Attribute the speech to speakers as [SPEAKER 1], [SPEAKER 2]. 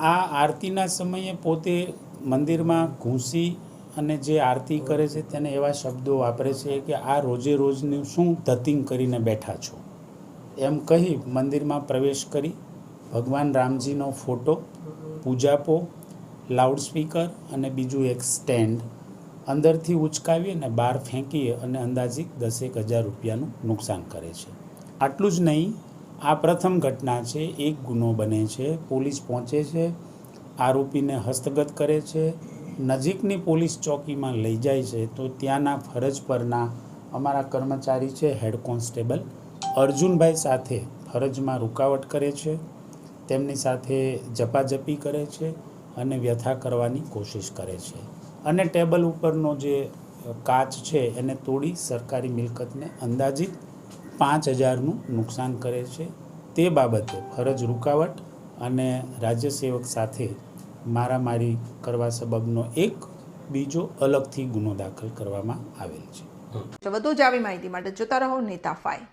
[SPEAKER 1] આ આરતીના સમયે પોતે મંદિરમાં ઘૂંસી અને જે આરતી કરે છે તેને એવા શબ્દો વાપરે છે કે આ રોજે રોજનું શું ધતિંગ કરીને બેઠા છો? એમ કહી મંદિરમાં પ્રવેશ કરી ભગવાન રામજીનો ફોટો પૂજાપો લાઉડસ્પીકર અને બીજું એક સ્ટેન્ડ અંદરથી ઉચકાવી અને બહાર ફેંકી અને અંદાજિત દસેક હજાર રૂપિયાનું નુકસાન કરે છે. આટલું જ નહીં આ પ્રથમ ઘટના છે, એક ગુનો બને છે, પોલીસ પહોંચે છે, આરોપીને હસ્તગત કરે છે, નજીકની પોલીસ ચોકીમાં લઈ જાય છે, તો ત્યાંના ફરજ પરના અમારા કર્મચારી છે, હેડ કોન્સ્ટેબલ અર્જુનભાઈ સાથે ફરજમાં રૂકાવટ કરે છે, તેમની સાથે જપાજપી કરે છે અને વ્યથા કરવાની કોશિશ કરે છે. અને ટેબલ ઉપરનો જે કાચ છે, એને તોડી સરકારી મિલકતને અંદાજિત પાંચ હજારનું નુકસાન કરે છે. તે બાબતે ફરજ રૂકાવટ અને રાજ્ય સેવક સાથે મારામારી કરવા સબબનો એક બીજો અલગથી ગુનો દાખલ કરવામાં આવેલ છે.
[SPEAKER 2] વધુ આવી માહિતી માટે જોતા રહો નેતા ફાઈવ